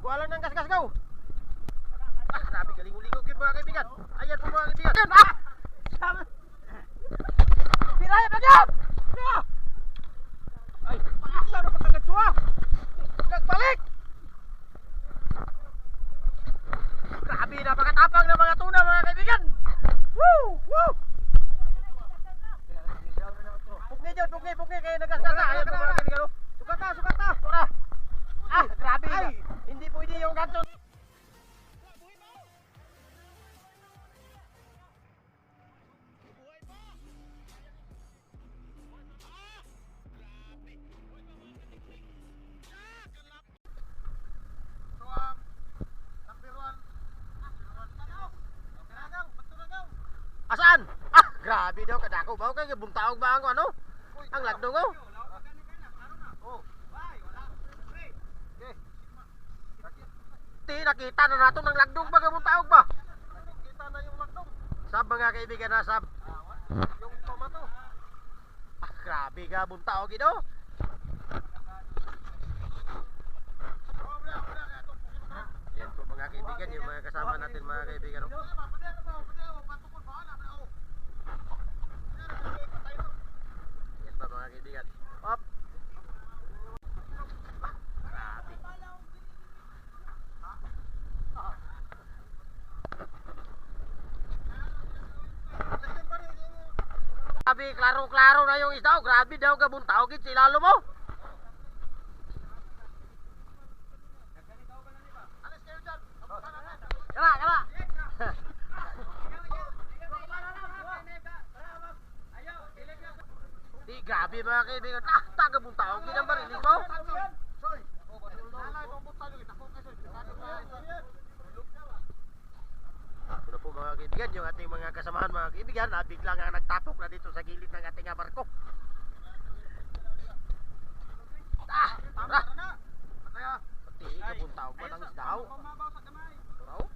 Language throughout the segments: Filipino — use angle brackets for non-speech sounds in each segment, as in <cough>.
Igualan ng gasgas gaw. Ah, grabe galing-ligo yun mga kaibigan. Ayan po mga kaibigan. Yun, ah! Sama. Piraya na yan! Ah! Ay, paasa na pagkagatsuwa. Nagbalik! Grabe, napakatapang ng mga tuna mga kaibigan. Woo! Woo! Pugni dyan, pugni, pugni. Kaya nagasgas na. Ayan po mga kaibigan. oh. Sukat na, sukat na. Tura. Ah, grabe. Hindi pwede yung ganto. Asaan? Ah, grabe daw kadako ba kay buntaog ba ang ano? Ang lagdong oh. Ti nakita na nato ng lagdong ba kay buntaog ba? Nakita na yung lagdong. Sab mga kaibigan na sab. Yung tomato. Ah, grabe ga buntaog ito. Yan po mga kaibigan, yung mga kasama natin mga kaibigan. oh. Yan pa mga kaibigan. Up. Ah, grabe. Klaro-klaro na yung isda. oh. Grabe daw kabuntaw gid si lalo mo. Kala, kala. Di grabe mga kaibigan. Ah, taga buntaw gid ang barinig mo. Mga kaibigan, yung ating mga kasamahan mga kaibigan, na bigla nga nagtapok na dito sa gilid ng ating barko. Ah, oh.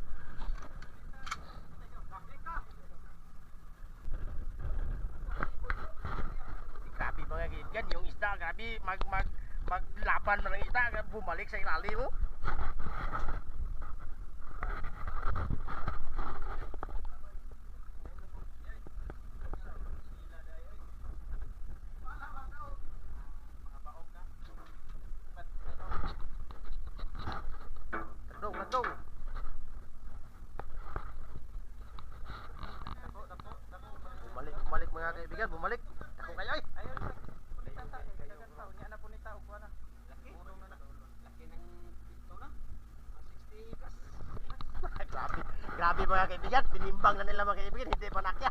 Grabe mga kaibigan, yung isda, grabe, mag, mag, maglaban ng isda, bumalik sa ilalim mo. Mga kaibigan, bumalik. Ako kayo ay. <laughs> grabe, grabe mga kaibigan, tinimbang na nila mga kaibigan, hindi pa nakya.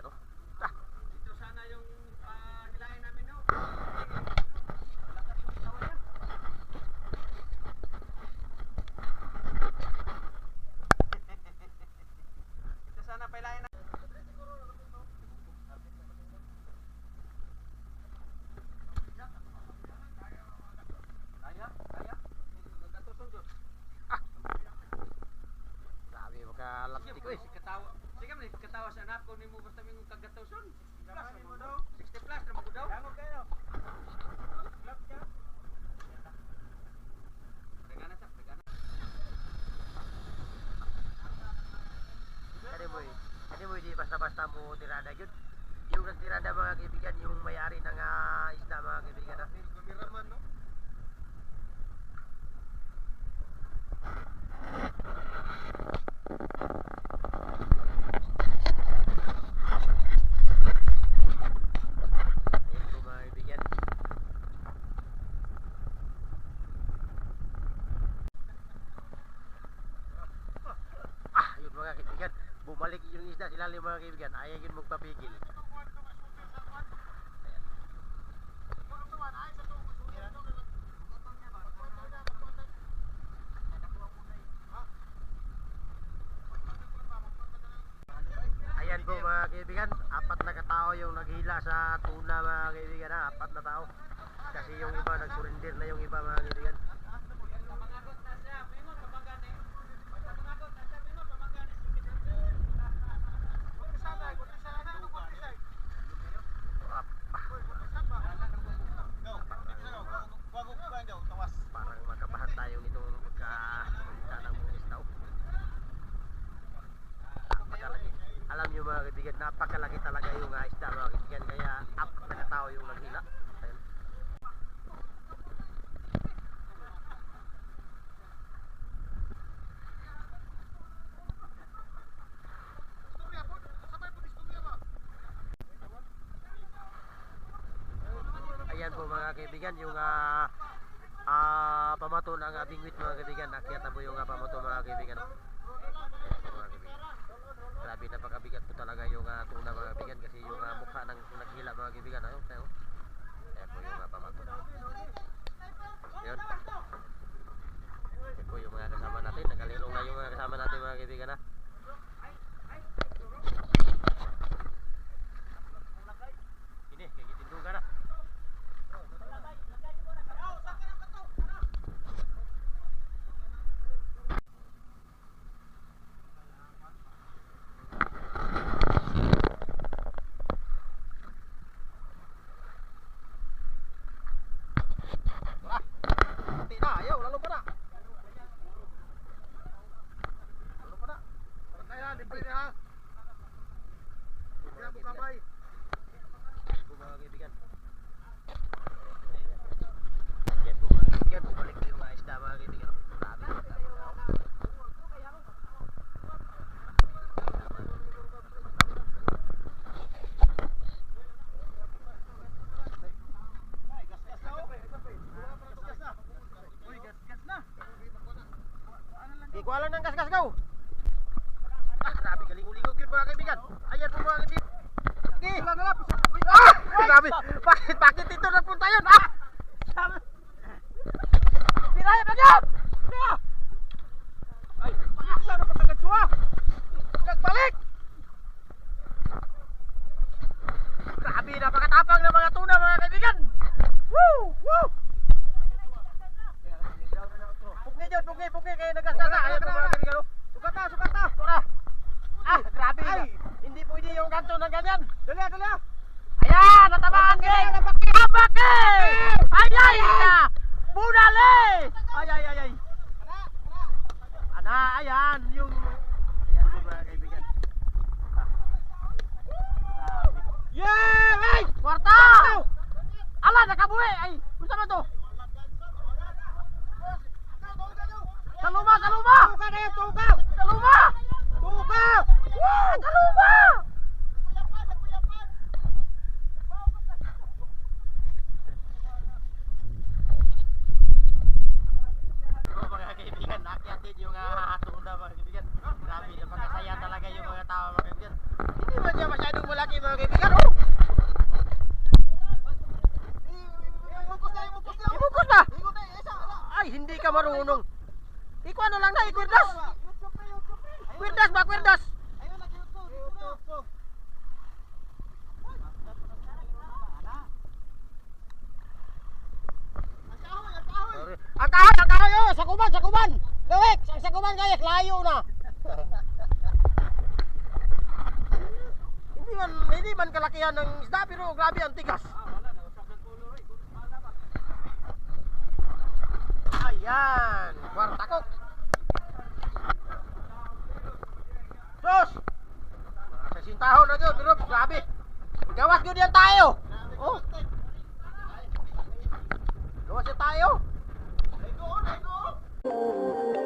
Yan o. Ah, grabe makalapti ko eh. Sige man, katawa sa anak ko ni mo basta ming kagatoson. 60 plus na mo daw. Damo kayo. Regana sa, regana. Kani mo eh. Kani mo di basta-basta mo tirada yun. Yung nagtirada mga kaibigan, yung may-ari ng ah, isda mga kaibigan. ah. Kameraman, no? Ayun po mga kaibigan. Ah, yun mga kaibigan. Bumalik yung isda sila mga kaibigan. Ayaw yun magpapigil. Ayan po mga kaibigan, apat na katao yung naghila sa tuna mga kaibigan ha, apat na tao. Kasi yung iba nagsurrender na yung iba mga kaibigan. Kaibigan, napakalaki talaga yung uh, isda mga kaibigan. Kaya apat na katao yung naghila. Ayan. Ayan po mga kaibigan, yung ah ah pamato ng uh, bingwit mga kaibigan. Nakyat na po yung uh, pamato mga kaibigan. Ayan po, mga kaibigan. Grabe napakabigat po talaga yung uh, tuna mga kaibigan kasi yung uh, mukha ng naghila mga kaibigan. Ayun, tayo. Ayan po yung uh, pamato. Yun. Ayan po yung mga kasama natin. Nagalilong na yung mga kasama natin mga kaibigan ha. Ini, kayak gitu kan ah. Ah, Mati na, ayaw, lalo pa na. Lalo pa na. Kaya, libre na ha. Kaya mo kamay. Po mga kaibigan. Yan po mga kaibigan, bumalik po yung mga isda mga kaibigan. Grabe, grabe. Di ko alam ng gas-gas ko. Ah, grabe galing uligog yun mga kaibigan. Ayan po mga kaibigan. Sige. Grabe. Bakit, bakit ito napunta yun? Ah! Sabi. Piraya ba yan? Ah! Ay, pakaksa na patagad suwa. Nagbalik. Grabe, napakatapang ng mga tuna mga kaibigan. Woo! Woo! Pugni dyan, pugni, pugni, kaya nagasgasa. Ayan po mga kaibigan. oh. Sukat na, sukat na. Tura. Ah, grabe. Hindi pwede yung ganto ng ganyan. Dali, dali. Ayan, natamaan ka. Abake! Ay, ay, ay. Bunale! Ay, ay, ay, ay. Ana, ayan, yung... Ayan po mga kaibigan. Ah. Grabe. Yeah! Ay! Kwarta! Ala, nakabuhi! Ay, kung saan to? Sa luma, sa luma! Tuka na yung tuka! Woo! Sa luma! Mga kaibigan, nakyatin yung uh, tuna mga kaibigan. Grabe, napakasaya talaga yung mga tao mga kaibigan. Hindi man siya masyadong malaki mga kaibigan. Oh! Ibukos na! Ay, hindi ka marunong. Sakuban, sakuban. Gawik, ang sakuban gayek, layo na. hindi man, hindi man kalakihan ng isda, pero grabe ang tigas. Ayan, kwartakok. Sus! Mga sasintahon na yun, pero grabe. Gawas yun yan tayo. Oh. Gawas yan tayo. Thank you.